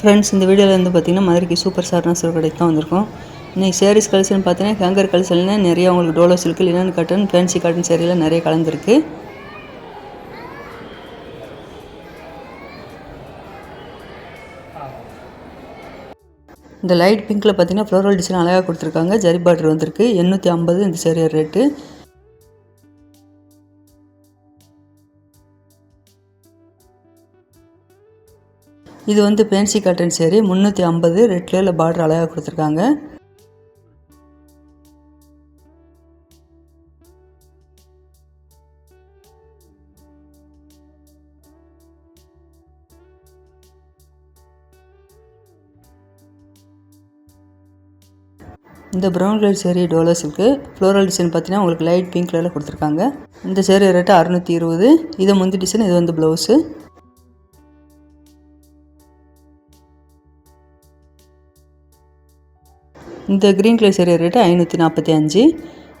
Friends இந்த வீடியோவில் வந்து பார்த்திங்கன்னா மதுரைக்கு சூப்பர் சார்னா சிறு கடைக்கு தான் வந்திருக்கோம். இன்னைக்கு சேரீஸ் கலெக்ஷன் பார்த்தீங்கன்னா ஹேங்கர் கலெக்ஷன்ல நிறைய உங்களுக்கு dola silk linen cotton fancy cotton சேரீலாம் நிறைய கலந்துருக்கு. இந்த லைட் பிங்க்கில் பார்த்தீங்கன்னா ஃப்ளோரல் டிசைன் அழகாக கொடுத்துருக்காங்க. ஜரி பார்டர் வந்திருக்கு. எண்ணூற்றி ஐம்பது இந்த சேரீ ரேட்டு இது வந்து ஃபேன்சி காட்டன் சேரீ முந்நூற்றி ஐம்பது ரெட் கலரில் பார்டர் அழகாக கொடுத்துருக்காங்க. இந்த brown colour sari dola silk. Floral design பார்த்தீங்கன்னா உங்களுக்கு லைட் பிங்க் கலரில் கொடுத்துருக்காங்க. இந்த சேரீ ரேட்டு அறுநூற்றி இருபது. இது முந்தி டிசைன் இது வந்து ப்ளவுஸு இந்த க்ரீன் கலர் சேரீ ரேட்டு ஐநூற்றி நாற்பத்தி அஞ்சு.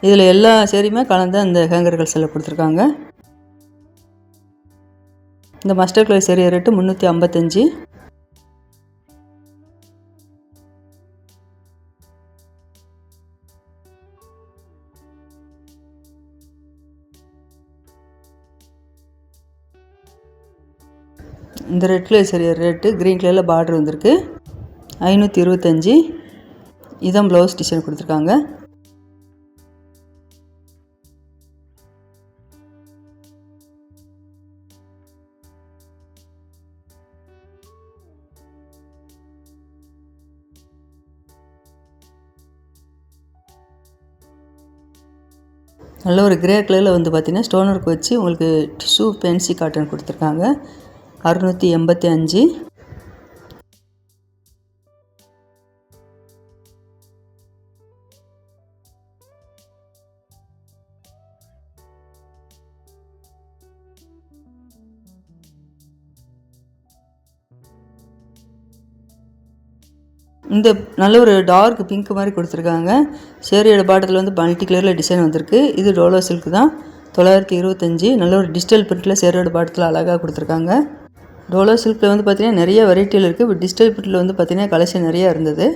இதில் எல்லா சேரீயுமே கலந்து அந்த ஹேங்கர்கள் செல்ல கொடுத்துருக்காங்க. இந்த மஸ்டர் கலர் சேரீ ரேட்டு முந்நூற்றி ஐம்பத்தஞ்சு இந்த red colour sari rate green கலரில் பார்டர் வந்திருக்கு. ஐநூற்றி இருபத்தஞ்சி இதான் ப்ளவுஸ் டிசைன் கொடுத்துருக்காங்க. நல்ல ஒரு கிரே கலரில் வந்து பார்த்திங்கன்னா ஸ்டோன் ஒர்க் வச்சு உங்களுக்கு டிஷ்யூ பென்சி காட்டன் கொடுத்துருக்காங்க. அறுநூற்றி எண்பத்தி அஞ்சு. இந்த நல்ல ஒரு டார்க் பிங்க் மாதிரி கொடுத்துருக்காங்க. சேரியோட பாட்டத்தில் வந்து மல்டி கலரில் டிசைன் வந்திருக்கு. இது டோலோ சில்க் தான். தொள்ளாயிரத்தி இருபத்தஞ்சி நல்ல ஒரு டிஜிட்டல் பிரிண்டில் சேரியோட பாட்டத்தில் அழகாக கொடுத்துருக்காங்க. டோலோ சில்கில் வந்து பார்த்திங்கன்னா நிறைய வெரைட்டியில் இருக்குது இப்போ டிஜிட்டல் பிரிண்டில் வந்து பார்த்திங்கன்னா கலெக்ஷன் நிறையா இருந்தது.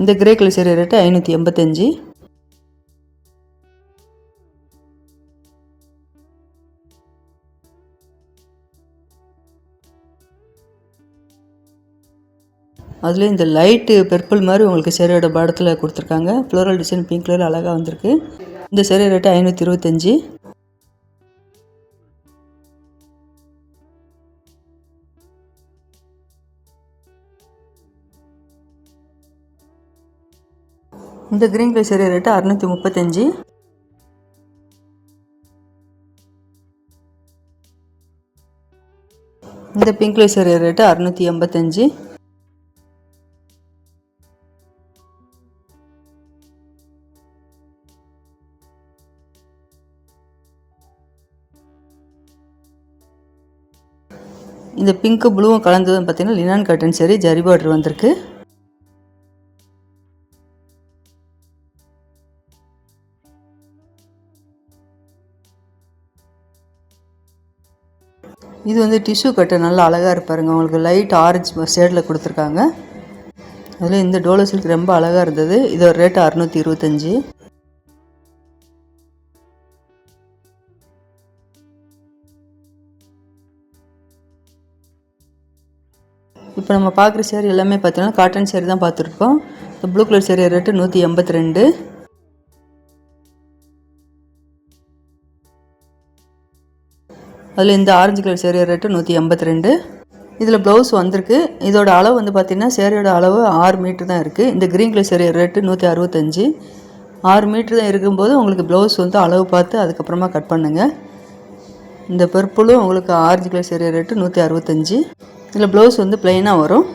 இந்த கிரே கலர் சேரீ ரேட்டு ஐநூற்றி எண்பத்தஞ்சு அதில் இந்த லைட்டு பெர்பிள் மாதிரி உங்களுக்கு சேரையோட படத்தில் கொடுத்துருக்காங்க. ஃப்ளோரல் டிசைன் பிங்க் கலர் அழகாக வந்திருக்கு. இந்த சேரீ ரேட்டு ஐநூற்றி இருபத்தஞ்சி இந்த கிரீன் கலர் சேரீ ரேட்டு அறுநூற்றி முப்பத்தஞ்சு. இந்த பிங்க் கலர் சேரீ ரேட்டு அறுநூற்றி எண்பத்தஞ்சு. இந்த பிங்க்கு ப்ளூவும் கலந்ததும் பார்த்தீங்கன்னா லினான் கட்டன் சரி ஜரி பார்டர் வந்திருக்கு. இது வந்து டிஷ்யூ கட்டு நல்லா அழகாக இருப்பாருங்க உங்களுக்கு லைட் ஆரஞ்சு ஷேடில் கொடுத்துருக்காங்க. அதில் இந்த டோலோ சில்க் ரொம்ப அழகாக இருந்தது. இதோட ரேட்டு அறுநூற்றி இருபத்தஞ்சி. இப்போ நம்ம பார்க்குற சேரீ எல்லாமே பார்த்தீங்கன்னா காட்டன் சேரீ தான் பார்த்துருக்கோம் இந்த ப்ளூ கலர் சேரீ ரேட்டு நூற்றி எண்பத்தி ரெண்டு. அதில் இந்த ஆரஞ்சு கலர் சேரீ ரேட்டு நூற்றி எண்பத்தி ரெண்டு. இதில் ப்ளவுஸ் வந்திருக்கு. இதோட அளவு வந்து பார்த்திங்கன்னா சேரீயோட அளவு ஆறு மீட்ரு தான் இருக்குது இந்த க்ரீன் கலர் சேரீ ரேட்டு நூற்றி அறுபத்தஞ்சி. ஆறு மீட்ரு தான் இருக்கும்போது உங்களுக்கு ப்ளவுஸ் வந்து அளவு பார்த்து அதுக்கப்புறமா கட் பண்ணுங்கள் இந்த பர்பிளும் உங்களுக்கு ஆரஞ்சு கலர் சேரீ ரேட்டு நூற்றி அறுபத்தஞ்சி. இதில் ப்ளவுஸ் வந்து ப்ளைனாக வரும்.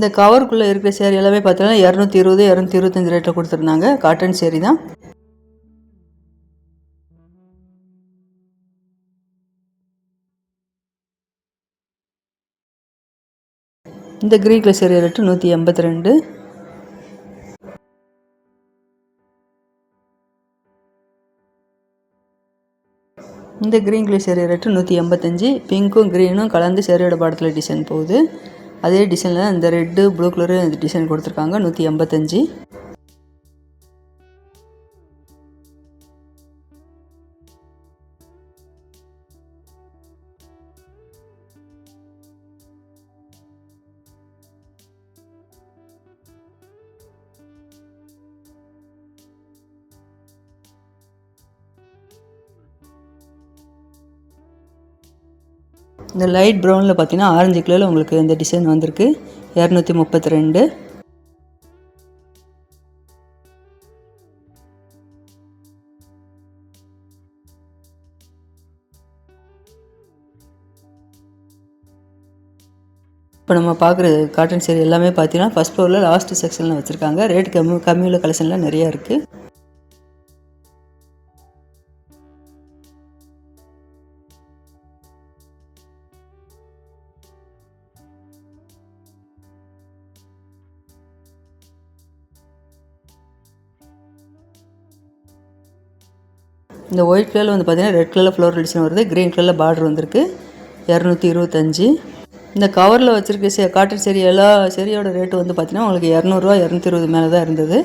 இந்த கவருக்குள்ளே இருக்கிற சேரீ எல்லாமே பார்த்தீங்கன்னா இரநூத்தி இருபது இரநூத்தி இருபத்தஞ்சி ரேட்டில் கொடுத்துருந்தாங்க. காட்டன் சேரீ தான். இந்த க்ரீன் கலர் சேரீ ரேட்டு நூற்றி எண்பத்தி ரெண்டு. இந்த க்ரீன் கலர் சேரீ ரேட்டு நூற்றி எண்பத்தஞ்சு பிங்க்கும் க்ரீனும் கலந்து சேரீயோட படத்தில் டிசைன் போகுது. அதே டிசைனில் இந்த ரெட்டு ப்ளூ கலரு டிசைன் கொடுத்துருக்காங்க நூற்றி எண்பத்தஞ்சு. இந்த லைட் ப்ரௌனில் பார்த்தீங்கன்னா ஆரஞ்சு கலரில் உங்களுக்கு இந்த டிசைன் வந்திருக்கு. இரநூத்தி முப்பத்தி ரெண்டு. இப்போ நம்ம பார்க்குற காட்டன் சேரீ எல்லாமே பார்த்தீங்கன்னா ஃபஸ்ட் ஃப்ளோரில் லாஸ்ட் செக்ஷனில் வச்சுருக்காங்க. ரேட் கம்மி கம்மியுள்ள கலெக்ஷன்லாம் நிறையா இருக்குது இந்த ஒயிட் கலரில் வந்து பார்த்திங்கன்னா ரெட் கலரில் ஃப்ளோர் டிசைன் வருது. க்ரீன் கலரில் பார்டர் வந்திருக்கு. இரநூத்தி இருபத்தஞ்சி. இந்த கவரில் வச்சுருக்க சே காட்டன் சரி எல்லா சரியோட ரேட்டு வந்து பார்த்திங்கன்னா உங்களுக்கு இரநூறுவா இரநூத்தி இருபது மேலே தான் இருந்தது.